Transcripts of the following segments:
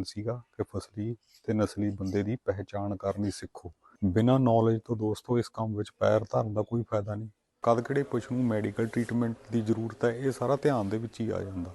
ਪ੍ਰਸ਼ਨ ਸੀਗਾ ਕਿ ਫਸਲੀ ਤੇ ਨਸਲੀ ਬੰਦੇ ਦੀ ਪਹਿਚਾਣ ਕਰਨੀ ਸਿੱਖੋ। ਬਿਨਾਂ ਨੌਲੇਜ ਤੋਂ ਦੋਸਤੋ, ਇਸ ਕੰਮ ਵਿੱਚ ਪੈਰ ਧਰਨ ਦਾ ਕੋਈ ਫਾਇਦਾ ਨਹੀਂ। ਕਦ ਕਿਹੜੇ ਪਸ਼ੂ ਨੂੰ ਮੈਡੀਕਲ ਟ੍ਰੀਟਮੈਂਟ ਦੀ ਜ਼ਰੂਰਤ ਹੈ, ਇਹ ਸਾਰਾ ਧਿਆਨ ਦੇ ਵਿੱਚ ਹੀ ਆ ਜਾਂਦਾ।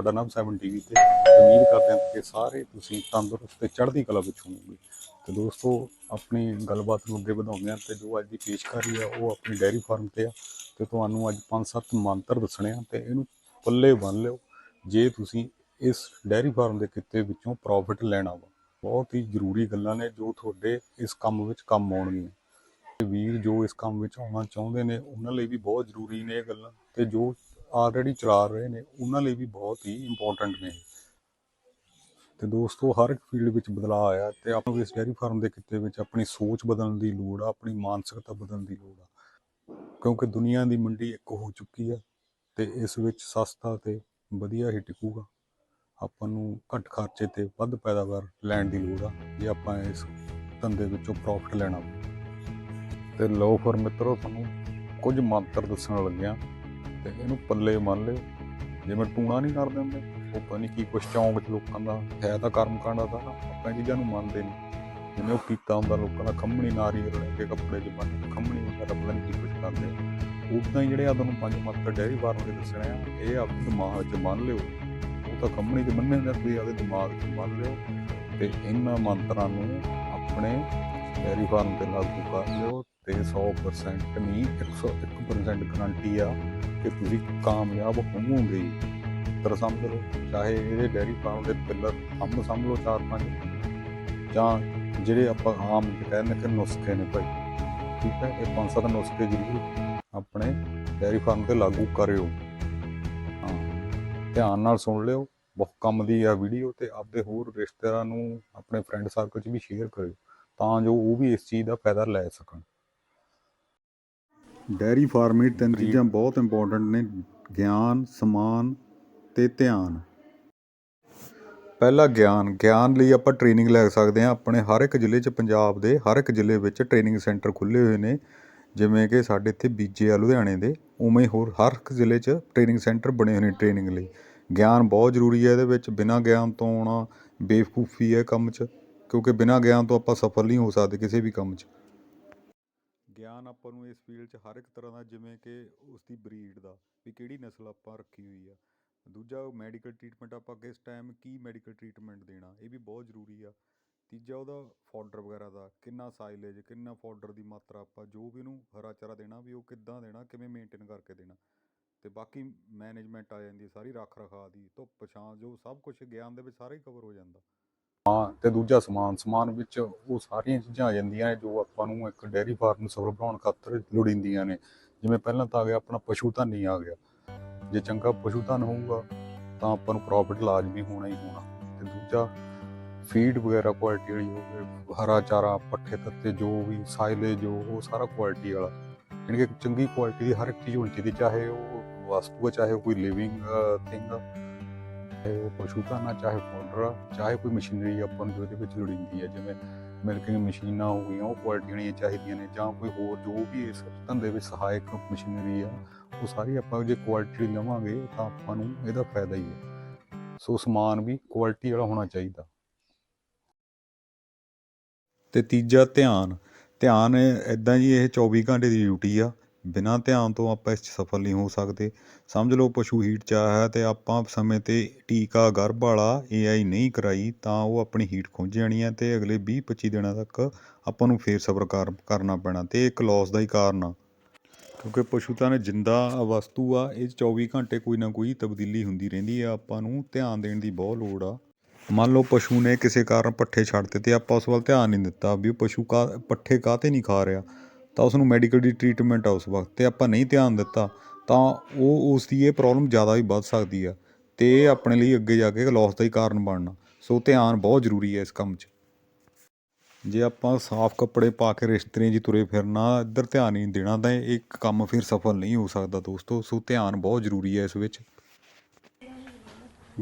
ਤੁਹਾਡਾ ਨਾਮ 7 ਟੀਵੀ ਤੇ ਉਮੀਦ ਕਰਦੇ ਹਾਂ ਕਿ ਸਾਰੇ ਤੁਸੀਂ ਤੰਦਰੁਸਤ ਤੇ ਚੜ੍ਹਦੀ ਕਲਾ ਵਿੱਚ ਹੋਵੋਗੇ। ਤੇ ਦੋਸਤੋ, ਆਪਣੀ ਗੱਲਬਾਤ ਨੂੰ ਅੱਗੇ ਵਧਾਉਂਦੇ ਹਾਂ ਤੇ ਜੋ ਅੱਜ ਦੀ ਪੇਸ਼ਕਾਰੀ ਆ, ਉਹ ਆਪਣੀ ਡੈਰੀ ਫਾਰਮ ਤੇ ਆ। ਤੇ ਤੁਹਾਨੂੰ ਅੱਜ 5-7 ਮੰਤਰ ਦੱਸਣੇ ਆ ਤੇ ਇਹਨੂੰ ਪੱਲੇ ਬੰਨ ਲਿਓ। ਜੇ ਤੁਸੀਂ ਇਸ ਡੈਰੀ ਫਾਰਮ ਦੇ ਕਿੱਤੇ ਵਿੱਚੋਂ ਪ੍ਰੋਫਿਟ ਲੈਣਾ ਵਾ ਬਹੁਤ ਹੀ ਜ਼ਰੂਰੀ ਗੱਲਾਂ ਨੇ ਜੋ ਤੁਹਾਡੇ ਇਸ ਕੰਮ ਵਿੱਚ ਕੰਮ ਆਉਣਗੀਆਂ। ਤੇ ਵੀਰ ਜੋ ਇਸ ਕੰਮ ਵਿੱਚ ਆਉਣਾ ਚਾਹੁੰਦੇ ਨੇ, ਉਹਨਾਂ ਲਈ ਵੀ ਬਹੁਤ ਜ਼ਰੂਰੀ ਨੇ ਇਹ ਗੱਲਾਂ। ਤੇ ਜੋ ਆਲਰੇਡੀ ਚਲਾ ਰਹੇ ਨੇ, ਉਹਨਾਂ ਲਈ ਵੀ ਬਹੁਤ ਹੀ ਇੰਪੋਰਟੈਂਟ ਨੇ। ਤੇ ਦੋਸਤੋ, ਹਰ ਇੱਕ ਫੀਲਡ ਵਿੱਚ ਬਦਲਾਅ ਆਇਆ ਤੇ ਆਪਾਂ ਨੂੰ ਇਸ ਡੈਰੀ ਫਾਰਮ ਦੇ ਕਿੱਤੇ ਵਿੱਚ ਆਪਣੀ ਸੋਚ ਬਦਲਣ ਦੀ ਲੋੜ ਆ, ਆਪਣੀ ਮਾਨਸਿਕਤਾ ਬਦਲਣ ਦੀ ਲੋੜ ਆ। ਕਿਉਂਕਿ ਦੁਨੀਆ ਦੀ ਮੰਡੀ ਇੱਕ ਹੋ ਚੁੱਕੀ ਆ ਤੇ ਇਸ ਵਿੱਚ ਸਸਤਾ ਤੇ ਵਧੀਆ ਹੀ ਟਿਕੂਗਾ। ਆਪਾਂ ਨੂੰ ਘੱਟ ਖਰਚੇ ਤੇ ਵੱਧ ਪੈਦਾਵਾਰ ਲੈਣ ਦੀ ਲੋੜ ਆ, ਜੇ ਆਪਾਂ ਇਸ ਧੰਦੇ ਵਿੱਚੋਂ ਪ੍ਰੋਫਿਟ ਲੈਣਾ ਵਾ। ਤੇ ਲਓ ਫਿਰ ਮਿੱਤਰੋ, ਤੁਹਾਨੂੰ ਕੁਝ ਮੰਤਰ ਦੱਸਣ ਲੱਗਿਆ। ਤੇ ਇਹਨੂੰ ਪੱਲੇ ਮੰਨ ਲਿਓ। ਜਿਵੇਂ ਟੂਣਾ ਨਹੀਂ ਕਰਦੇ ਹੁੰਦੇ ਉਹ ਪਤਾ ਨਹੀਂ ਕੀ ਕੁਛ ਚੌਂਕ 'ਚ ਲੋਕਾਂ ਦਾ ਹੈ ਤਾਂ ਕਰਮ ਕਾਂਡਾ ਦਾ ਨਾ, ਆਪਾਂ ਚੀਜ਼ਾਂ ਨੂੰ ਮੰਨਦੇ ਨਹੀਂ। ਜਿਵੇਂ ਉਹ ਕੀਤਾ ਹੁੰਦਾ, ਲੋਕਾਂ ਦਾ ਖੰਮਣੀ ਨਾਰੀਅਲ ਲੈ ਕੇ ਕੱਪੜੇ 'ਚ ਬੰਨ ਕੇ ਖੰਮਣੀ ਵਗੈਰਾ ਪਤਾ ਨਹੀਂ ਕੀ ਕੁਛ ਕਰਦੇ। ਆ ਉਦਾਂ ਹੀ ਜਿਹੜੇ ਆ ਤੁਹਾਨੂੰ ਪੰਜ ਮੰਤਰ ਡੈਰੀ ਫਾਰਮ ਦੇ ਦੱਸਣਾ ਆ, ਇਹ ਆਪਣੇ ਦਿਮਾਗ 'ਚ ਮੰਨ ਲਿਓ। ਉਹ ਤਾਂ ਖੰਮਣੀ 'ਚ ਬੰਨੇ ਹੁੰਦੇ ਤੁਸੀਂ ਆਪਦੇ ਦਿਮਾਗ 'ਚ ਮੰਨ ਲਿਓ। ਤੇ ਇਹਨਾਂ ਮੰਤਰਾਂ ਨੂੰ ਆਪਣੇ ਡੈਰੀ ਫਾਰਮ ਤੇ ਲਾਗੂ ਕਰ ਲਿਓ ਤੇ 100% ਨਹੀਂ 101% ਗਰੰਟੀ ਆ ਕਿ ਤੁਸੀਂ ਕਾਮਯਾਬ ਹੋਵੋਗੇ ਹੀ। ਸਮਝ ਲਓ ਚਾਹੇ ਇਹਦੇ ਡੈਰੀ ਫਾਰਮ ਦੇ ਪਿੱਲਰ ਹਮ ਸਮਝ ਲਓ ਚਾਰ ਪੰਜ, ਜਾਂ ਜਿਹੜੇ ਆਪਾਂ ਆਮ ਕਹਿੰਦੇ ਕਿ ਨੁਸਖੇ ਨੇ ਭਾਈ। ਠੀਕ ਹੈ, ਇਹ ਪੰਜ ਸੱਤ ਨੁਸਖੇ ਜ਼ਰੂਰ ਆਪਣੇ ਡੈਰੀ ਫਾਰਮ ਤੇ ਲਾਗੂ ਕਰਿਓ। ਹਾਂ, ਧਿਆਨ ਨਾਲ ਸੁਣ ਲਿਓ, ਬਹੁਤ ਕੰਮ ਦੀ ਆ ਵੀਡੀਓ ਤੇ ਆਪਦੇ ਹੋਰ ਰਿਸ਼ਤੇਦਾਰਾਂ ਨੂੰ, ਆਪਣੇ ਫਰੈਂਡ ਸਰਕਲ 'ਚ ਵੀ ਸ਼ੇਅਰ ਕਰਿਓ, ਤਾਂ ਜੋ ਉਹ ਵੀ ਇਸ ਚੀਜ਼ ਦਾ ਫਾਇਦਾ ਲੈ ਸਕਣ। ਡੈਰੀ ਫਾਰਮਿੰਗ ਤਿੰਨ ਚੀਜ਼ਾਂ ਬਹੁਤ ਇੰਪੋਰਟੈਂਟ ਨੇ ਗਿਆਨ ਸਮਾਨ ਤੇ ਧਿਆਨ। ਪਹਿਲਾ ਗਿਆਨ ਗਿਆਨ ਲਈ ਆਪਾਂ ਟ੍ਰੇਨਿੰਗ ਲੈ ਸਕਦੇ ਹਾਂ। ਆਪਣੇ ਹਰ ਇੱਕ ਜ਼ਿਲ੍ਹੇ 'ਚ ਪੰਜਾਬ ਦੇ ਹਰ ਇੱਕ ਜ਼ਿਲ੍ਹੇ ਵਿੱਚ ਟ੍ਰੇਨਿੰਗ ਸੈਂਟਰ ਖੁੱਲ੍ਹੇ ਹੋਏ ਨੇ ਜਿਵੇਂ ਕਿ ਸਾਡੇ ਇੱਥੇ ਬੀਜੇ ਆ ਲੁਧਿਆਣੇ ਦੇ। ਉਵੇਂ ਹੋਰ ਹਰ ਇੱਕ ਜ਼ਿਲ੍ਹੇ 'ਚ ਟ੍ਰੇਨਿੰਗ ਸੈਂਟਰ ਬਣੇ ਹੋਏ ਨੇ ਟ੍ਰੇਨਿੰਗ ਲਈ। ਗਿਆਨ ਬਹੁਤ ਜ਼ਰੂਰੀ ਹੈ ਇਹਦੇ ਵਿੱਚ। ਬਿਨਾਂ ਗਿਆਨ ਤੋਂ ਆਉਣਾ ਬੇਵਕੂਫੀ ਹੈ ਕੰਮ 'ਚ ਕਿਉਂਕਿ ਬਿਨਾਂ ਗਿਆਨ ਤੋਂ ਆਪਾਂ ਸਫਲ ਨਹੀਂ ਹੋ ਸਕਦੇ ਕਿਸੇ ਵੀ ਕੰਮ 'ਚ। ਗਿਆਨ ਆਪਾਂ ਨੂੰ ਇਸ ਫੀਲਡ 'ਚ ਹਰ ਇੱਕ ਤਰ੍ਹਾਂ ਦਾ ਜਿਵੇਂ ਕਿ ਉਸ ਦੀ ਬਰੀਡ ਦਾ ਵੀ ਕਿਹੜੀ ਨਸਲ ਆਪਾਂ ਰੱਖੀ ਹੋਈ ਆ। ਦੂਜਾ ਮੈਡੀਕਲ ਟ੍ਰੀਟਮੈਂਟ ਆਪਾਂ ਕਿਸ ਟਾਈਮ ਕੀ ਮੈਡੀਕਲ ਟ੍ਰੀਟਮੈਂਟ ਦੇਣਾ, ਇਹ ਵੀ ਬਹੁਤ ਜ਼ਰੂਰੀ ਆ। ਤੀਜਾ ਉਹਦਾ ਫੋਡਰ ਵਗੈਰਾ ਦਾ, ਕਿੰਨਾ ਸਾਈਲੇਜ ਕਿੰਨਾ ਫੋਡਰ ਦੀ ਮਾਤਰਾ ਆਪਾਂ ਜੋ ਵੀ ਉਹਨੂੰ ਹਰਾ ਚਾਰਾ ਦੇਣਾ ਵੀ ਉਹ ਕਿੱਦਾਂ ਦੇਣਾ, ਕਿਵੇਂ ਮੇਨਟੇਨ ਕਰਕੇ ਦੇਣਾ। ਤੇ ਬਾਕੀ ਮੈਨੇਜਮੈਂਟ ਆ ਜਾਂਦੀ ਹੈ ਸਾਰੀ, ਰੱਖ ਰਖਾ ਦੀ, ਧੁੱਪ, ਛਾਂ, ਜੋ ਸਭ ਕੁਝ ਗਿਆਨ ਦੇ ਵਿੱਚ ਸਾਰਾ ਹੀ ਕਵਰ ਹੋ ਜਾਂਦਾ। ਤੇ ਦੂਜਾ ਸਮਾਨ ਸਮਾਨ ਵਿੱਚ ਉਹ ਸਾਰੀਆਂ ਚੀਜ਼ਾਂ ਆ ਜਾਂਦੀਆਂ ਨੇ ਜੋ ਆਪਾਂ ਨੂੰ ਇੱਕ ਡੇਅਰੀ ਫਾਰਮ ਸਫਲ ਬਣਾਉਣ ਖਾਤਰ ਲੋੜੀਂਦੀਆਂ ਨੇ। ਜਿਵੇਂ ਪਹਿਲਾਂ ਤਾਂ ਆ ਗਿਆ, ਆਪਣਾ ਪਸ਼ੂ ਧਨ ਹੀ ਆ ਗਿਆ। ਜੇ ਚੰਗਾ ਪਸ਼ੂ ਧਨ ਹੋਊਗਾ, ਤਾਂ ਆਪਾਂ ਨੂੰ ਪ੍ਰੋਫਿਟ ਲਾਜ਼ਮੀ ਹੋਣਾ ਹੀ ਹੋਣਾ। ਤੇ ਦੂਜਾ ਫੀਡ ਵਗੈਰਾ ਕੁਆਲਿਟੀ ਵਾਲੀ ਹੋਵੇ ਹਰਾ ਚਾਰਾ, ਪੱਠੇ ਤੱਤੇ ਜੋ ਵੀ, ਸਾਇਲੇ ਜੋ, ਉਹ ਸਾਰਾ ਕੁਆਲਿਟੀ ਵਾਲਾ। ਯਾਨੀ ਕਿ ਚੰਗੀ ਕੁਆਲਿਟੀ ਦੀ ਹਰ ਇੱਕ ਚੀਜ਼ ਹੋਣੀ ਚਾਹੀਦੀ, ਚਾਹੇ ਉਹ ਵਸਤੂ ਆ, ਚਾਹੇ ਉਹ ਕੋਈ ਲਿਵਿੰਗ ਥਿੰਗ ਆ। ਚਾਹੇ ਉਹ ਪਸ਼ੂ ਧਨ ਆ ਚਾਹੇ ਪਾਊਡਰ ਆ, ਚਾਹੇ ਕੋਈ ਮਸ਼ੀਨਰੀ ਆਪਾਂ ਨੂੰ ਉਹਦੇ ਵਿੱਚ ਲੋੜੀਂਦੀ ਹੈ ਜਿਵੇਂ ਮਿਲਕਿੰਗ ਮਸ਼ੀਨਾਂ ਹੋ ਗਈਆਂ, ਉਹ ਕੁਆਲਿਟੀ ਵਾਲੀਆਂ ਚਾਹੀਦੀਆਂ ਨੇ, ਜਾਂ ਕੋਈ ਹੋਰ ਜੋ ਵੀ ਇਸ ਧੰਦੇ ਵਿੱਚ ਸਹਾਇਕ ਮਸ਼ੀਨਰੀ ਆ, ਉਹ ਸਾਰੀ ਆਪਾਂ ਜੇ ਕੁਆਲਿਟੀ ਲਵਾਂਗੇ ਤਾਂ ਆਪਾਂ ਨੂੰ ਇਹਦਾ ਫਾਇਦਾ ਹੀ ਹੈ ਸੋ ਸਮਾਨ ਵੀ ਕੁਆਲਿਟੀ ਵਾਲਾ ਹੋਣਾ ਚਾਹੀਦਾ। ਤੇ ਤੀਜਾ ਧਿਆਨ ਧਿਆਨ ਇਦਾਂ ਜੀ ਇਹ 24 ਘੰਟੇ ਦੀ ਡਿਊਟੀ ਆ ਬਿਨਾਂ ਧਿਆਨ ਤੋਂ ਆਪਾਂ ਇਸ 'ਚ ਸਫਲ ਨਹੀਂ ਹੋ ਸਕਦੇ। ਸਮਝ ਲਓ ਪਸ਼ੂ ਹੀਟ 'ਚ ਆਇਆ ਹੈ ਅਤੇ ਆਪਾਂ ਸਮੇਂ ਤੇ ਟੀਕਾ ਗਰਭ ਵਾਲਾ ਏ ਆਈ ਨਹੀਂ ਕਰਾਈ ਤਾਂ ਉਹ ਆਪਣੀ ਹੀਟ ਖੁੰਝ ਜਾਣੀ ਹੈ ਅਤੇ ਅਗਲੇ ਵੀਹ ਪੱਚੀ ਦਿਨਾਂ ਤੱਕ ਆਪਾਂ ਨੂੰ ਫੇਰ ਸਬਰ ਕਰ, ਕਰਨਾ ਪੈਣਾ ਅਤੇ ਇਹ ਇੱਕ ਲੋਸ ਦਾ ਹੀ ਕਾਰਨ ਆ। ਕਿਉਂਕਿ ਪਸ਼ੂ ਤਾਂ ਨੇ ਜਿੰਦਾ ਵਸਤੂ ਆ, ਇਹ 'ਚ 24 ਘੰਟੇ ਕੋਈ ਨਾ ਕੋਈ ਤਬਦੀਲੀ ਹੁੰਦੀ ਰਹਿੰਦੀ ਆ, ਆਪਾਂ ਨੂੰ ਧਿਆਨ ਦੇਣ ਦੀ ਬਹੁਤ ਲੋੜ ਆ। ਮੰਨ ਲਓ ਪਸ਼ੂ ਨੇ ਕਿਸੇ ਕਾਰਨ ਪੱਠੇ ਛੱਡਤੇ ਤੇ ਆਪਾਂ ਉਸ ਵੱਲ ਧਿਆਨ ਨਹੀਂ ਦਿੱਤਾ ਵੀ ਉਹ ਪਸ਼ੂ ਕਾ, ਪੱਠੇ ਕਾਹਤੇ ਨਹੀਂ ਖਾ ਰਿਹਾ। ਤਾਂ ਉਸ ਨੂੰ ਮੈਡੀਕਲ ਦੀ ਟ੍ਰੀਟਮੈਂਟ ਆ ਉਸ ਵਕਤ ਤੇ ਆਪਾਂ ਨਹੀਂ ਧਿਆਨ ਦਿੱਤਾ, ਤਾਂ ਉਹ ਉਸ ਦੀ ਇਹ ਪ੍ਰੋਬਲਮ ਜ਼ਿਆਦਾ ਵੀ ਵੱਧ ਸਕਦੀ ਆ ਤੇ ਇਹ ਆਪਣੇ ਲਈ ਅੱਗੇ ਜਾ ਕੇ ਲੋਸ ਦਾ ਹੀ ਕਾਰਨ ਬਣਨਾ। ਸੋ ਧਿਆਨ ਬਹੁਤ ਜ਼ਰੂਰੀ ਹੈ ਇਸ ਕੰਮ 'ਚ। ਜੇ ਆਪਾਂ ਸਾਫ਼ ਕੱਪੜੇ ਪਾ ਕੇ ਰਿਸ਼ਤੇਦਾਰੀ 'ਚ ਤੁਰੇ ਫਿਰਨਾ, ਇੱਧਰ ਧਿਆਨ ਨਹੀਂ ਦੇਣਾ ਤਾਂ ਇਹ ਕੰਮ ਫਿਰ ਸਫਲ ਨਹੀਂ ਹੋ ਸਕਦਾ ਦੋਸਤੋ। ਸੋ ਧਿਆਨ ਬਹੁਤ ਜ਼ਰੂਰੀ ਹੈ ਇਸ ਵਿੱਚ।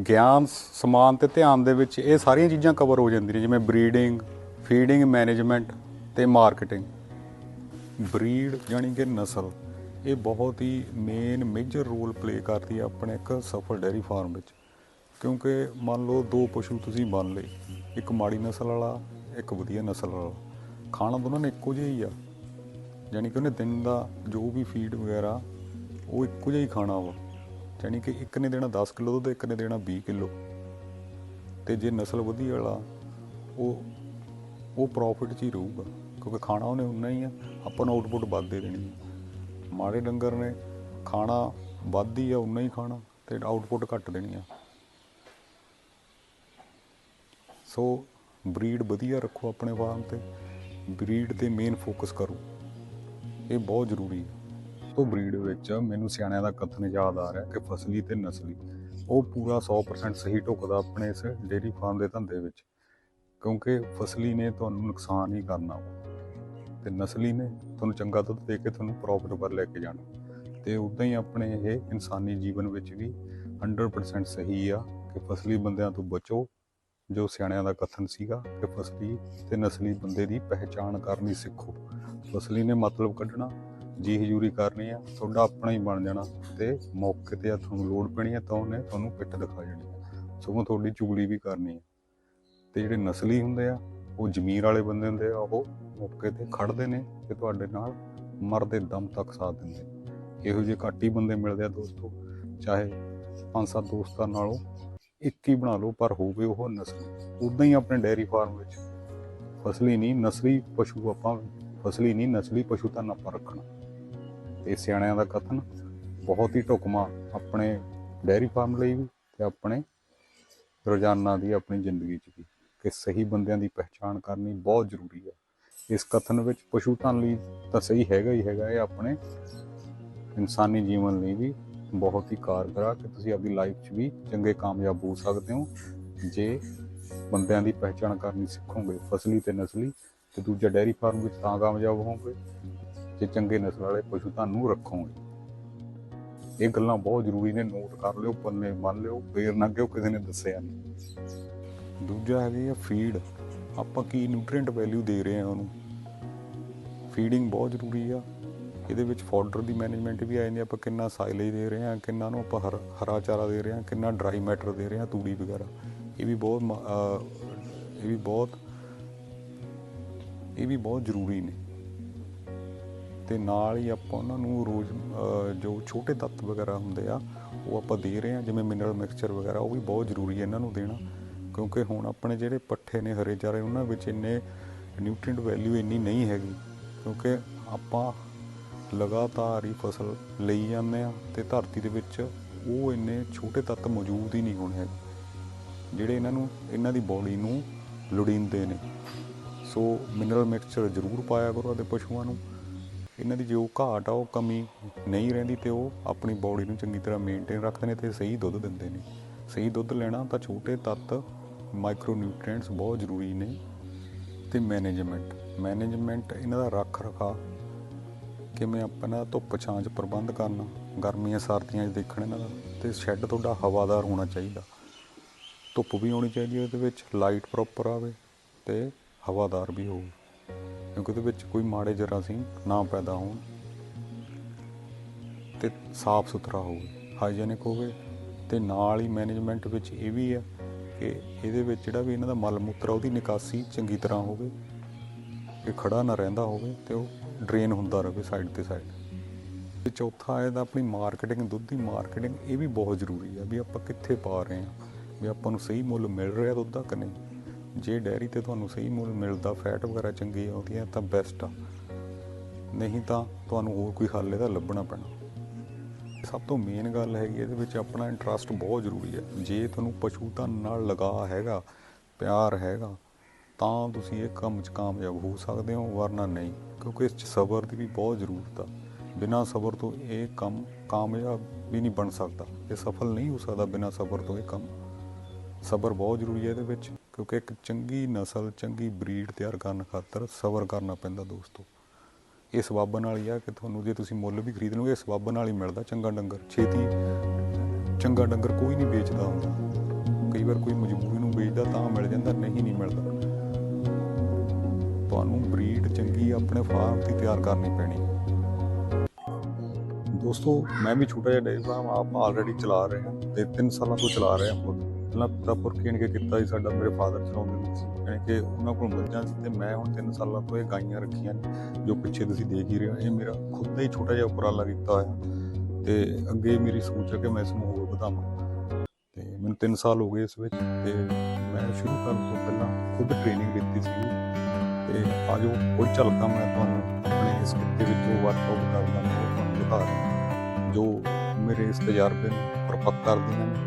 ਗਿਆਨ, ਸਮਾਨ ਤੇ ਧਿਆਨ ਦੇ ਵਿੱਚ ਇਹ ਸਾਰੀਆਂ ਚੀਜ਼ਾਂ ਕਵਰ ਹੋ ਜਾਂਦੀਆਂ ਨੇ, ਜਿਵੇਂ ਬਰੀਡਿੰਗ ਫੀਡਿੰਗ ਮੈਨੇਜਮੈਂਟ ਤੇ ਮਾਰਕੀਟਿੰਗ ਬਰੀਡ ਯਾਨੀ ਕਿ ਨਸਲ, ਇਹ ਬਹੁਤ ਹੀ ਮੇਨ ਮੇਜਰ ਰੋਲ ਪਲੇ ਕਰਦੀ ਹੈ ਆਪਣੇ ਇੱਕ ਸਫਲ ਡੇਅਰੀ ਫਾਰਮ ਵਿੱਚ। ਕਿਉਂਕਿ ਮੰਨ ਲਓ ਦੋ ਪਸ਼ੂ ਤੁਸੀਂ ਬੰਨ ਲਏ, ਇੱਕ ਮਾੜੀ ਨਸਲ ਵਾਲਾ, ਇੱਕ ਵਧੀਆ ਨਸਲ ਵਾਲਾ। ਖਾਣਾ ਦੋਨਾਂ ਨੇ ਇੱਕੋ ਜਿਹਾ ਹੀ ਆ। ਯਾਨੀ ਕਿ ਉਹਨੇ ਦਿਨ ਦਾ ਜੋ ਵੀ ਫੀਡ ਵਗੈਰਾ, ਉਹ ਇੱਕੋ ਜਿਹਾ ਹੀ ਖਾਣਾ ਵਾ। ਯਾਨੀ ਕਿ ਇੱਕ ਨੇ ਦੇਣਾ 10 ਕਿਲੋ ਦੁੱਧ, ਇੱਕ ਨੇ ਦੇਣਾ 20 ਕਿਲੋ। ਤੇ ਜੇ ਨਸਲ ਵਧੀਆ ਵਾਲਾ, ਉਹ ਉਹ ਪ੍ਰੋਫਿਟ 'ਚ ਹੀ ਰਹੂਗਾ। ਕਿਉਂਕਿ ਖਾਣਾ ਉਹਨੇ ਉਨਾ ਹੀ ਆ, ਆਪਾਂ ਨੂੰ ਆਊਟਪੁੱਟ ਵੱਧ ਦੇ ਦੇਣੀ ਆ। ਮਾੜੇ ਡੰਗਰ ਨੇ ਖਾਣਾ ਵੱਧ ਹੀ ਆ, ਉਨਾ ਹੀ ਖਾਣਾ ਤੇ ਆਊਟਪੁੱਟ ਘੱਟ ਦੇਣੀ ਆ। ਸੋ ਬਰੀਡ ਵਧੀਆ ਰੱਖੋ ਆਪਣੇ ਫਾਰਮ ਤੇ ਬਰੀਡ ਤੇ ਮੇਨ ਫੋਕਸ ਕਰੋ। ਇਹ ਬਹੁਤ ਜ਼ਰੂਰੀ ਹੈ ਸੋ ਬਰੀਡ ਵਿੱਚ ਮੈਨੂੰ ਸਿਆਣਿਆਂ ਦਾ ਕਥਨ ਯਾਦ ਆ ਰਿਹਾ ਕਿ ਫਸਲੀ ਤੇ ਨਸਲੀ, ਉਹ ਪੂਰਾ 100% ਸਹੀ ਢੁਕਦਾ ਆਪਣੇ ਇਸ ਡੇਅਰੀ ਫਾਰਮ ਦੇ ਧੰਦੇ ਵਿੱਚ, ਕਿਉਂਕਿ ਫਸਲੀ ਨੇ ਤੁਹਾਨੂੰ ਨੁਕਸਾਨ ਹੀ ਕਰਨਾ ਤੇ ਨਸਲੀ ਨੇ ਤੁਹਾਨੂੰ ਚੰਗਾ ਦੁੱਧ ਦੇ ਕੇ ਤੁਹਾਨੂੰ ਪ੍ਰੋਫਿਟ ਵੱਲ ਲੈ ਕੇ ਜਾਣਾ। ਤੇ ਉਦਾਂ ਹੀ ਆਪਣੇ ਇਹ ਇਨਸਾਨੀ ਜੀਵਨ ਵਿੱਚ ਵੀ 100% ਸਹੀ ਆ ਕਿ ਫਸਲੀ ਬੰਦਿਆਂ ਤੋਂ ਬਚੋ, ਜੋ ਸਿਆਣਿਆਂ ਦਾ ਕਥਨ ਸੀਗਾ ਕਿ ਫਸਲੀ ਤੇ ਨਸਲੀ ਬੰਦੇ ਦੀ ਪਹਿਚਾਣ ਕਰਨੀ ਸਿੱਖੋ। ਫਸਲੀ ਨੇ ਮਤਲਬ ਕੱਢਣਾ ਜੀ ਹਜ਼ੂਰੀ ਕਰਨੀ ਆ, ਤੁਹਾਡਾ ਆਪਣਾ ਹੀ ਬਣ ਜਾਣਾ ਤੇ ਮੌਕੇ ਤੇ ਆ ਤੁਹਾਨੂੰ ਲੋੜ ਪੈਣੀ ਆ ਤਾਂ ਉਹਨੇ ਤੁਹਾਨੂੰ ਪਿੱਠ ਦਿਖਾ ਜਾਣੀ ਆ। ਸਗੋਂ ਤੁਹਾਡੀ ਚੁਗਲੀ ਵੀ ਕਰਨੀ ਆ। ਤੇ ਜਿਹੜੇ ਨਸਲੀ ਹੁੰਦੇ ਆ, ਉਹ ਜ਼ਮੀਰ ਵਾਲੇ ਬੰਦੇ ਹੁੰਦੇ ਆ, ਉਹ ਮੌਕੇ ਤੇ ਖੜਦੇ ਨੇ ਤੇ ਤੁਹਾਡੇ ਨਾਲ ਮਰਦੇ ਦਮ ਤੱਕ ਸਾਥ ਦਿੰਦੇ। ਇਹੋ ਜਿਹੇ ਘੱਟ ਹੀ ਬੰਦੇ ਮਿਲਦੇ ਆ ਦੋਸਤੋ, ਚਾਹੇ ਪੰਜ ਸੱਤ ਦੋਸਤਾਂ ਨਾਲੋਂ ਇੱਕ ਹੀ ਬਣਾ ਲਓ, ਪਰ ਹੋਵੇ ਉਹ ਨਸਲੀ। ਉਦਾਂ ਹੀ ਆਪਣੇ ਡੇਅਰੀ ਫਾਰਮ ਵਿੱਚ। ਫਸਲੀ ਨਹੀਂ, ਨਸਲੀ ਪਸ਼ੂ ਆਪਾਂ, ਫਸਲੀ ਨਹੀਂ, ਨਸਲੀ ਪਸ਼ੂ ਤਾਂ ਆਪਾਂ ਰੱਖਣਾ। ਤੇ ਸਿਆਣਿਆਂ ਦਾ ਕਥਨ ਬਹੁਤ ਹੀ ਢੁਕਮਾ ਆਪਣੇ ਡੇਅਰੀ ਫਾਰਮ ਲਈ ਵੀ ਤੇ ਆਪਣੇ ਰੋਜ਼ਾਨਾ ਦੀ ਆਪਣੀ ਜ਼ਿੰਦਗੀ 'ਚ ਵੀ। ਕਿ ਸਹੀ ਬੰਦਿਆਂ ਦੀ ਪਹਿਚਾਣ ਕਰਨੀ ਬਹੁਤ ਜ਼ਰੂਰੀ ਹੈ ਇਸ ਕਥਨ ਵਿੱਚ ਪਸ਼ੂ ਧਨ ਲਈ ਤਾਂ ਸਹੀ ਹੈਗਾ ਹੀ ਹੈਗਾ, ਇਹ ਆਪਣੇ ਇਨਸਾਨੀ ਜੀਵਨ ਲਈ ਵੀ ਬਹੁਤ ਹੀ ਕਾਰਗਰ ਆ, ਕਿ ਤੁਸੀਂ ਆਪਣੀ ਲਾਈਫ 'ਚ ਵੀ ਚੰਗੇ ਕਾਮਯਾਬ ਹੋ ਸਕਦੇ ਹੋ। ਜੇ ਬੰਦਿਆਂ ਦੀ ਪਹਿਚਾਣ ਕਰਨੀ ਸਿੱਖੋਗੇ, ਫਸਲੀ ਤੇ ਨਸਲੀ, ਤੇ ਦੂਜਾ ਡੈਰੀ ਫਾਰਮ ਵਿੱਚ ਤਾਂ ਕਾਮਯਾਬ ਹੋਵੋਗੇ, ਜੇ ਚੰਗੇ ਨਸਲ ਵਾਲੇ ਪਸ਼ੂ ਤੁਹਾਨੂੰ ਰੱਖੋਗੇ। ਇਹ ਗੱਲਾਂ ਬਹੁਤ ਜ਼ਰੂਰੀ ਨੇ ਨੋਟ ਕਰ ਲਿਓ, ਪੰਨੇ ਮੰਨ ਲਿਓ, ਫੇਰ ਨਾ ਕਿਉਂ ਕਿਸੇ ਨੇ ਦੱਸਿਆ ਨਹੀਂ। ਦੂਜਾ ਹੈਗੀ ਆ ਫੀਡ ਆਪਾਂ ਕੀ ਨਿਊਟ੍ਰੀਐਂਟ ਵੈਲਿਊ ਦੇ ਰਹੇ ਆ ਉਹਨੂੰ? ਫੀਡਿੰਗ ਬਹੁਤ ਜ਼ਰੂਰੀ ਆ। ਇਹਦੇ ਵਿੱਚ ਫੋਡਰ ਦੀ ਮੈਨੇਜਮੈਂਟ ਵੀ ਆ ਜਾਂਦੀ ਆਪਾਂ ਕਿੰਨਾ ਸਾਈਲੇਜ ਦੇ ਰਹੇ ਹਾਂ, ਕਿੰਨਾ ਨੂੰ ਆਪਾਂ ਹਰ- ਹਰਾ ਚਾਰਾ ਦੇ ਰਹੇ ਹਾਂ, ਕਿੰਨਾ ਡਰਾਈ ਮੈਟਰ ਦੇ ਰਹੇ ਹਾਂ, ਤੂੜੀ ਵਗੈਰਾ। ਇਹ ਵੀ ਬਹੁਤ ਮ- ਇਹ ਵੀ ਬਹੁਤ, ਇਹ ਵੀ ਬਹੁਤ ਜ਼ਰੂਰੀ ਨੇ। ਤੇ ਨਾਲ ਹੀ ਆਪਾਂ ਉਹਨਾਂ ਨੂੰ ਰੋਜ਼ ਜੋ ਛੋਟੇ ਤੱਤ ਵਗੈਰਾ ਹੁੰਦੇ ਆ, ਉਹ ਆਪਾਂ ਦੇ ਰਹੇ ਹਾਂ, ਜਿਵੇਂ ਮਿਨਰਲ ਮਿਕਸਚਰ ਵਗੈਰਾ, ਉਹ ਵੀ ਬਹੁਤ ਜ਼ਰੂਰੀ ਹੈ ਇਹਨਾਂ ਨੂੰ ਦੇਣਾ। ਕਿਉਂਕਿ ਹੁਣ ਆਪਣੇ ਜਿਹੜੇ ਪੱਠੇ ਨੇ ਹਰੇ ਚਾਰੇ, ਉਹਨਾਂ ਵਿੱਚ ਇੰਨੇ ਨਿਊਟ੍ਰੀਐਂਟ ਵੈਲਿਊ ਇੰਨੀ ਨਹੀਂ ਹੈਗੀ, ਕਿਉਂਕਿ ਆਪਾਂ ਲਗਾਤਾਰ ਹੀ ਫਸਲ ਲਈ ਜਾਂਦੇ ਆ ਤੇ ਧਰਤੀ ਦੇ ਵਿੱਚ ਉਹ ਇੰਨੇ ਛੋਟੇ ਤੱਤ ਮੌਜੂਦ ਹੀ ਨਹੀਂ ਹੋਣੇ ਹੈਗੇ, ਜਿਹੜੇ ਇਹਨਾਂ ਨੂੰ, ਇਹਨਾਂ ਦੀ ਬੋਡੀ ਨੂੰ ਲੋੜੀਂਦੇ ਨੇ। ਸੋ ਮਿਨਰਲ ਮਿਕਸਚਰ ਜ਼ਰੂਰ ਪਾਇਆ ਕਰੋ ਅਤੇ ਪਸ਼ੂਆਂ ਨੂੰ। ਇਹਨਾਂ ਦੀ ਜੋ ਘਾਟ ਆ, ਉਹ ਕਮੀ ਨਹੀਂ ਰਹਿੰਦੀ ਤੇ ਉਹ ਆਪਣੀ ਬੋਡੀ ਨੂੰ ਚੰਗੀ ਤਰ੍ਹਾਂ ਮੇਨਟੇਨ ਰੱਖਦੇ ਨੇ ਤੇ ਸਹੀ ਦੁੱਧ ਦਿੰਦੇ ਨੇ। ਸਹੀ ਦੁੱਧ ਲੈਣਾ ਤਾਂ ਛੋਟੇ ਤੱਤ ਮਾਈਕਰੋ ਨਿਊਟ੍ਰੀਐਂਟਸ ਬਹੁਤ ਜ਼ਰੂਰੀ ਨੇ ਤੇ ਮੈਨੇਜਮੈਂਟ। ਮੈਨੇਜਮੈਂਟ ਇਹਨਾਂ ਦਾ ਰੱਖ ਰਖਾ ਕਿਵੇਂ ਆਪਣਾ ਧੁੱਪ ਛਾਂ 'ਚ ਪ੍ਰਬੰਧ ਕਰਨਾ, ਗਰਮੀਆਂ ਸਰਦੀਆਂ 'ਚ ਦੇਖਣ ਇਹਨਾਂ ਦਾ ਤੇ ਸ਼ੈੱਡ ਤੁਹਾਡਾ ਹਵਾਦਾਰ ਹੋਣਾ ਚਾਹੀਦਾ। ਧੁੱਪ ਵੀ ਹੋਣੀ ਚਾਹੀਦੀ ਹੈ ਉਹਦੇ ਵਿੱਚ, ਲਾਈਟ ਪ੍ਰੋਪਰ ਆਵੇ ਤੇ ਹਵਾਦਾਰ ਵੀ ਹੋਵੇ। ਕਿਉਂਕਿ ਉਹਦੇ ਵਿੱਚ ਕੋਈ ਮਾੜੇ ਜਰਾਸੀਮ ਨਾ ਪੈਦਾ ਹੋਣ ਤੇ ਸਾਫ਼ ਸੁਥਰਾ ਹੋਵੇ, ਹਾਈਜੀਨਿਕ ਹੋਵੇ ਤੇ ਨਾਲ ਹੀ ਮੈਨੇਜਮੈਂਟ ਵਿੱਚ ਇਹ ਵੀ ਹੈ ਕਿ ਇਹਦੇ ਵਿੱਚ ਜਿਹੜਾ ਵੀ ਇਹਨਾਂ ਦਾ ਮਲ ਮੂਤਰ ਆ, ਉਹਦੀ ਨਿਕਾਸੀ ਚੰਗੀ ਤਰ੍ਹਾਂ ਹੋਵੇ ਕਿ ਖੜਾ ਨਾ ਰਹਿੰਦਾ ਹੋਵੇ ਤੇ ਉਹ ਡਰੇਨ ਹੁੰਦਾ ਰਹੇ ਸਾਈਡ ਤੇ ਸਾਈਡ। ਤੇ ਚੌਥਾ ਇਹਦਾ ਆਪਣੀ ਮਾਰਕੀਟਿੰਗ ਦੁੱਧ ਦੀ ਮਾਰਕੀਟਿੰਗ ਇਹ ਵੀ ਬਹੁਤ ਜ਼ਰੂਰੀ ਹੈ ਵੀ ਆਪਾਂ ਕਿੱਥੇ ਪਾ ਰਹੇ ਹਾਂ ਵੀ ਆਪਾਂ ਨੂੰ ਸਹੀ ਮੁੱਲ ਮਿਲ ਰਿਹਾ ਦੁੱਧ ਦਾ ਕਿ ਨਹੀਂ। ਜੇ ਡੈਰੀ ਤੇ ਤੁਹਾਨੂੰ ਸਹੀ ਮੁੱਲ ਮਿਲਦਾ ਫੈਟ ਵਗੈਰਾ ਚੰਗੀ ਆਉਂਦੀ ਹੈ ਤਾਂ ਬੈਸਟ ਆ। ਨਹੀਂ ਤਾਂ ਤੁਹਾਨੂੰ ਹੋਰ ਕੋਈ ਹੱਲ ਇਹਦਾ ਲੱਭਣਾ ਪੈਣਾ। ਸਭ ਤੋਂ ਮੇਨ ਗੱਲ ਹੈਗੀ ਇਹਦੇ ਵਿੱਚ ਆਪਣਾ ਇੰਟਰਸਟ ਬਹੁਤ ਜ਼ਰੂਰੀ ਹੈ। ਜੇ ਤੁਹਾਨੂੰ ਪਸ਼ੂ ਧਨ ਨਾਲ ਲਗਾਅ ਹੈਗਾ, ਪਿਆਰ ਹੈਗਾ, ਤਾਂ ਤੁਸੀਂ ਇਹ ਕੰਮ 'ਚ ਕਾਮਯਾਬ ਹੋ ਸਕਦੇ ਹੋ, ਵਰਨਾ ਨਹੀਂ। ਕਿਉਂਕਿ ਇਸ 'ਚ ਸਬਰ ਦੀ ਵੀ ਬਹੁਤ ਜ਼ਰੂਰਤ ਆ। ਬਿਨਾਂ ਸਬਰ ਤੋਂ ਇਹ ਕੰਮ ਕਾਮਯਾਬ ਵੀ ਨਹੀਂ ਬਣ ਸਕਦਾ। ਇਹ ਸਫਲ ਨਹੀਂ ਹੋ ਸਕਦਾ ਬਿਨਾਂ ਸਬਰ ਤੋਂ ਇਹ ਕੰਮ। ਸਬਰ ਬਹੁਤ ਜ਼ਰੂਰੀ ਹੈ ਇਹਦੇ ਵਿੱਚ। ਕਿਉਂਕਿ ਇੱਕ ਚੰਗੀ ਨਸਲ, ਚੰਗੀ ਬਰੀਡ ਤਿਆਰ ਕਰਨ ਖਾਤਰ ਸਬਰ ਕਰਨਾ ਪੈਂਦਾ ਦੋਸਤੋ। ਇਹ ਸਬੱਬ ਨਾਲ ਹੀ ਆ ਕਿ ਤੁਹਾਨੂੰ ਜੇ ਤੁਸੀਂ ਮੁੱਲ ਵੀ ਖਰੀਦ ਲਓਗੇ, ਇਹ ਸਬੱਬ ਨਾਲ ਹੀ ਮਿਲਦਾ ਚੰਗਾ ਡੰਗਰ। ਛੇਤੀ ਚੰਗਾ ਡੰਗਰ ਕੋਈ ਨਹੀਂ ਵੇਚਦਾ ਹੁੰਦਾ। ਕਈ ਵਾਰ ਕੋਈ ਮਜਬੂਰੀ ਨੂੰ ਵੇਚਦਾ ਤਾਂ ਮਿਲ ਜਾਂਦਾ, ਨਹੀਂ ਨਹੀਂ ਮਿਲਦਾ। ਤੁਹਾਨੂੰ ਬਰੀਡ ਚੰਗੀ ਆਪਣੇ ਫਾਰਮ ਦੀ ਤਿਆਰ ਕਰਨੀ ਪੈਣੀ। ਦੋਸਤੋ, ਮੈਂ ਵੀ ਛੋਟਾ ਜਿਹਾ ਡੇਅਰੀ ਫਾਰਮ ਆਪ ਆਲਰੇਡੀ ਚਲਾ ਰਿਹਾ, ਤੇ 3 ਸਾਲਾਂ ਤੋਂ ਚਲਾ ਰਿਹਾ। ਪਹਿਲਾਂ ਪੂਰਾ ਪੁਰਖੀਣ ਕੇ ਕੀਤਾ ਸੀ? ਸਾਡਾ ਮੇਰੇ ਫਾਦਰ ਚਲਾਉਂਦੇ ਸੀ। ਯਾਨੀ ਕਿ ਉਹਨਾਂ ਕੋਲ ਮੱਝਾਂ ਸੀ ਤੇ ਮੈਂ ਹੁਣ 3 ਸਾਲਾਂ ਤੋਂ ਇਹ ਗਾਈਆਂ ਰੱਖੀਆਂ ਨੇ, ਜੋ ਪਿੱਛੇ ਤੁਸੀਂ ਦੇਖ ਹੀ ਰਹੇ ਹੋ। ਇਹ ਮੇਰਾ ਖੁਦ ਦਾ ਹੀ ਛੋਟਾ ਜਿਹਾ ਉਪਰਾਲਾ ਕੀਤਾ ਹੋਇਆ। ਤੇ ਅੱਗੇ ਮੇਰੀ ਸੋਚ ਹੈ ਕਿ ਮੈਂ ਇਸ ਨੂੰ ਹੋਰ ਵਧਾਵਾਂ। ਤੇ ਮੈਨੂੰ 3 ਸਾਲ ਹੋ ਗਏ ਇਸ ਵਿੱਚ ਤੇ ਮੈਂ ਸ਼ੁਰੂ ਕਰਨ ਤੋਂ ਪਹਿਲਾਂ ਖੁਦ ਟ੍ਰੇਨਿੰਗ ਲਿੱਤੀ ਸੀ। ਤੇ ਆਜੋ ਕੋਈ ਝਲਕਾਂ ਮੈਂ ਤੁਹਾਨੂੰ ਆਪਣੇ ਇਸ ਕਿੱਤੇ ਵਿੱਚ ਜੋ ਵਰਕਆਊਟ ਕਰਦਾ ਮੈਂ ਤੁਹਾਨੂੰ ਦਿਖਾ ਰਿਹਾ। ਜੋ ਮੇਰੇ ਇਸ ਤਜਰਬੇ ਨੂੰ ਪਰਪੱਕ ਕਰਦੀਆਂ ਨੇ।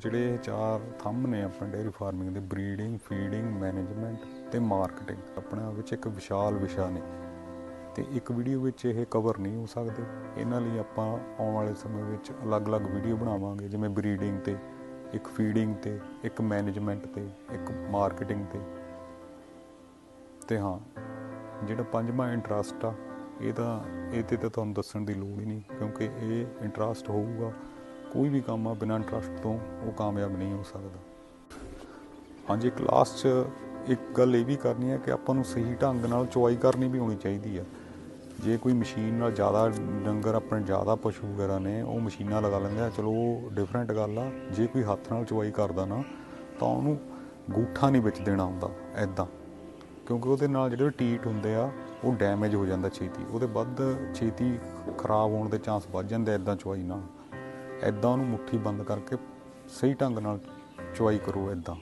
ਜਿਹੜੇ ਇਹ ਚਾਰ ਥੰਮ ਨੇ ਆਪਣੇ ਡੇਅਰੀ ਫਾਰਮਿੰਗ ਦੇ ਬਰੀਡਿੰਗ ਫੀਡਿੰਗ ਮੈਨੇਜਮੈਂਟ ਤੇ ਮਾਰਕੀਟਿੰਗ ਆਪਣੇ ਆਪ ਵਿੱਚ ਇੱਕ ਵਿਸ਼ਾਲ ਵਿਸ਼ਾ ਨੇ। ਤੇ ਇੱਕ ਵੀਡੀਓ ਵਿੱਚ ਇਹ ਕਵਰ ਨਹੀਂ ਹੋ ਸਕਦੇ। ਇਹਨਾਂ ਲਈ ਆਪਾਂ ਆਉਣ ਵਾਲੇ ਸਮੇਂ ਵਿੱਚ ਅਲੱਗ-ਅਲੱਗ ਵੀਡੀਓ ਬਣਾਵਾਂਗੇ, ਜਿਵੇਂ ਬਰੀਡਿੰਗ ਤੇ, ਇੱਕ ਫੀਡਿੰਗ ਤੇ, ਇੱਕ ਮੈਨੇਜਮੈਂਟ ਤੇ, ਇੱਕ ਮਾਰਕੀਟਿੰਗ ਤੇ। ਤੇ ਹਾਂ, ਜਿਹੜਾ ਪੰਜਵਾਂ ਇੰਟਰਸਟ ਆ, ਇਹ ਤਾਂ, ਇਹ ਤੇ ਤਾਂ ਤੁਹਾਨੂੰ ਦੱਸਣ ਦੀ ਲੋੜ ਹੀ ਨਹੀਂ, ਕਿਉਂਕਿ ਇਹ ਇੰਟਰਸਟ ਹੋਊਗਾ। ਕੋਈ ਵੀ ਕੰਮ ਆ ਬਿਨਾਂ ਇੰਟਰਸਟ ਤੋਂ ਉਹ ਕਾਮਯਾਬ ਨਹੀਂ ਹੋ ਸਕਦਾ। ਹਾਂਜੀ ਕਲਾਸ 'ਚ ਇੱਕ ਗੱਲ ਇਹ ਵੀ ਕਰਨੀ ਹੈ ਕਿ ਆਪਾਂ ਨੂੰ ਸਹੀ ਢੰਗ ਨਾਲ ਚੁਆਈ ਕਰਨੀ ਵੀ ਹੋਣੀ ਚਾਹੀਦੀ ਹੈ ਜੇ ਕੋਈ ਮਸ਼ੀਨ ਨਾਲ ਜ਼ਿਆਦਾ ਡੰਗਰ, ਆਪਣੇ ਜ਼ਿਆਦਾ ਪਸ਼ੂ ਵਗੈਰਾ ਨੇ, ਉਹ ਮਸ਼ੀਨਾਂ ਲਗਾ ਲੈਂਦੇ ਆ, ਚਲੋ ਉਹ ਡਿਫਰੈਂਟ ਗੱਲ ਆ। ਜੇ ਕੋਈ ਹੱਥ ਨਾਲ ਚੁਆਈ ਕਰਦਾ ਨਾ, ਤਾਂ ਉਹਨੂੰ ਗੂਠਾ ਨਹੀਂ ਵਿੱਚ ਦੇਣਾ ਹੁੰਦਾ ਐਦਾਂ ਕਿਉਂਕਿ ਉਹਦੇ ਨਾਲ ਜਿਹੜੇ ਟੀਟ ਹੁੰਦੇ ਆ, ਉਹ ਡੈਮੇਜ ਹੋ ਜਾਂਦਾ ਛੇਤੀ। ਉਹਦੇ ਵੱਧ ਛੇਤੀ ਖਰਾਬ ਹੋਣ ਦੇ ਚਾਂਸ ਵੱਧ ਜਾਂਦੇ ਐਦਾਂ ਚੁਆਈ ਨਾਲ। ਐਦਾਂ ਉਹਨੂੰ ਮੁੱਠੀ ਬੰਦ ਕਰਕੇ ਸਹੀ ਢੰਗ ਨਾਲ ਚੁਆਈ ਕਰੋ ਐਦਾਂ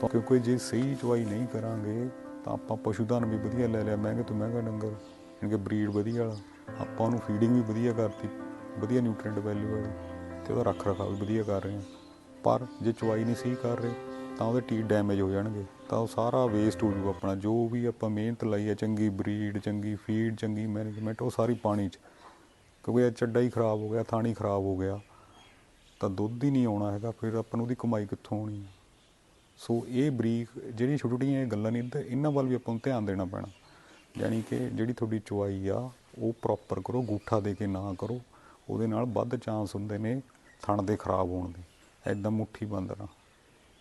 ਤਾਂ ਕਿਉਂਕਿ ਜੇ ਸਹੀ ਚੁਆਈ ਨਹੀਂ ਕਰਾਂਗੇ, ਤਾਂ ਆਪਾਂ ਪਸ਼ੂ ਧਨ ਵੀ ਵਧੀਆ ਲੈ ਲਿਆ, ਮਹਿੰਗੇ ਤੋਂ ਮਹਿੰਗਾ ਡੰਗਰ, ਯਾਨੀ ਕਿ ਬਰੀਡ ਵਧੀਆ ਵਾਲਾ। ਆਪਾਂ ਉਹਨੂੰ ਫੀਡਿੰਗ ਵੀ ਵਧੀਆ ਕਰਤੀ, ਵਧੀਆ ਨਿਊਟ੍ਰੀਐਂਟ ਵੈਲਿਊ ਵਾਲੀ, ਤੇ ਉਹਦਾ ਰੱਖ ਰਖਾਵ ਵੀ ਵਧੀਆ ਕਰ ਰਹੇ ਹਾਂ। ਪਰ ਜੇ ਚੁਆਈ ਨਹੀਂ ਸਹੀ ਕਰ ਰਹੇ, ਤਾਂ ਉਹਦੇ ਟੀਟ ਡੈਮੇਜ ਹੋ ਜਾਣਗੇ। ਤਾਂ ਉਹ ਸਾਰਾ ਵੇਸਟ ਹੋ ਜੂਗਾ ਆਪਣਾ, ਜੋ ਵੀ ਆਪਾਂ ਮਿਹਨਤ ਲਾਈ ਹੈ, ਚੰਗੀ ਬਰੀਡ, ਚੰਗੀ ਫੀਡ ਚੰਗੀ ਮੈਨੇਜਮੈਂਟ ਉਹ ਸਾਰੀ ਪਾਣੀ 'ਚ। ਕਿਉਂਕਿ ਇਹ ਚੱਡਾ ਹੀ ਖਰਾਬ ਹੋ ਗਿਆ, ਥਾਣੀ ਖਰਾਬ ਹੋ ਗਿਆ। ਤਾਂ ਦੁੱਧ ਹੀ ਨਹੀਂ ਆਉਣਾ ਹੈਗਾ, ਫਿਰ ਆਪਾਂ ਨੂੰ ਉਹਦੀ ਕਮਾਈ ਕਿੱਥੋਂ ਆਉਣੀ ਹੈ? ਸੋ ਇਹ ਬਰੀਕ, ਜਿਹੜੀਆਂ ਛੋਟੀਆਂ ਛੋਟੀਆਂ ਇਹ ਗੱਲਾਂ ਨੇ ਤੇ ਇਹਨਾਂ ਵੱਲ ਵੀ ਆਪਾਂ ਨੂੰ ਧਿਆਨ ਦੇਣਾ ਪੈਣਾ। ਯਾਨੀ ਕਿ ਜਿਹੜੀ ਤੁਹਾਡੀ ਚੁਆਈ ਆ, ਉਹ ਪ੍ਰੋਪਰ ਕਰੋ, ਗੂਠਾ ਦੇ ਕੇ ਨਾ ਕਰੋ। ਉਹਦੇ ਨਾਲ ਵੱਧ ਚਾਂਸ ਹੁੰਦੇ ਨੇ ਥਣ ਦੇ ਖਰਾਬ ਹੋਣ ਦੇ। ਐਦਾਂ ਮੁੱਠੀ ਬੰਦ ਨਾ।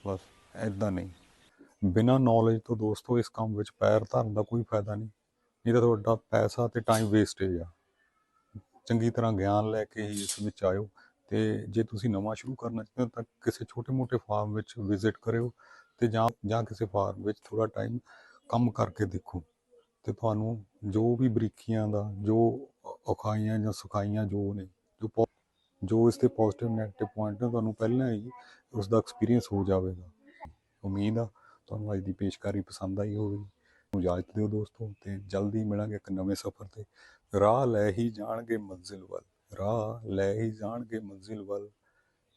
ਬਸ ਐਦਾਂ ਨਹੀਂ। ਬਿਨਾਂ ਨੌਲੇਜ ਤੋਂ ਦੋਸਤੋ, ਇਸ ਕੰਮ ਵਿੱਚ ਪੈਰ ਧਰਨ ਦਾ ਕੋਈ ਫਾਇਦਾ ਨਹੀਂ। ਨਹੀਂ ਤਾਂ ਤੁਹਾਡਾ ਪੈਸਾ ਤੇ ਟਾਈਮ ਵੇਸਟੇਜ ਆ। ਚੰਗੀ ਤਰ੍ਹਾਂ ਗਿਆਨ ਲੈ ਕੇ ਹੀ ਇਸ ਵਿੱਚ ਆਇਓ ਤੇ ਜੇ ਤੁਸੀਂ ਨਵਾਂ ਸ਼ੁਰੂ ਕਰਨਾ ਚਾਹੁੰਦੇ ਹੋ ਤਾਂ ਕਿਸੇ ਛੋਟੇ-ਮੋਟੇ ਫਾਰਮ ਵਿੱਚ ਵਿਜ਼ਿਟ ਕਰਿਓ ਤੇ ਜਾਂ ਜਾਂ ਕਿਸੇ ਫਾਰਮ ਵਿੱਚ ਥੋੜਾ ਟਾਈਮ ਕੰਮ ਕਰਕੇ ਦੇਖੋ ਤੇ ਤੁਹਾਨੂੰ ਜੋ ਵੀ ਬਰੀਕੀਆਂ ਦਾ, ਜੋ ਔਖਾਈਆਂ ਜਾਂ ਸੁਖਾਈਆਂ ਜੋ ਨੇ, ਜੋ ਪੋ- ਜੋ ਇਸ ਦੇ ਪੋਜ਼ਿਟਿਵ ਨੈਗੇਟਿਵ ਪੁਆਇੰਟ ਨੇ, ਤੁਹਾਨੂੰ ਪਹਿਲਾਂ ਹੀ ਉਸ ਦਾ ਐਕਸਪੀਰੀਅੰਸ ਹੋ ਜਾਵੇਗਾ। ਉਮੀਦ ਆ ਤੁਹਾਨੂੰ ਅੱਜ ਦੀ ਪੇਸ਼ਕਾਰੀ ਪਸੰਦ ਆਈ ਹੋਵੇਗੀ। ਇਜਾਜ਼ਤ ਦਿਓ ਦੋਸਤੋ ਤੇ ਜਲਦੀ ਮਿਲਾਂਗੇ ਇੱਕ ਨਵੇਂ ਸਫ਼ਰ ਤੇ। ਰਾਹ ਲੈ ਹੀ ਜਾਣਗੇ ਮੰਜ਼ਿਲ ਵੱਲ। ਰਾਹ ਲੈ ਹੀ ਜਾਣਗੇ ਮੰਜ਼ਿਲ ਵੱਲ।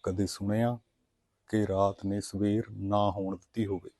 ਕਦੇ ਸੁਣਿਆ ਕਿ ਰਾਤ ਨੇ ਸਵੇਰ ਨਾ ਹੋਣ ਦਿੱਤੀ ਹੋਵੇ?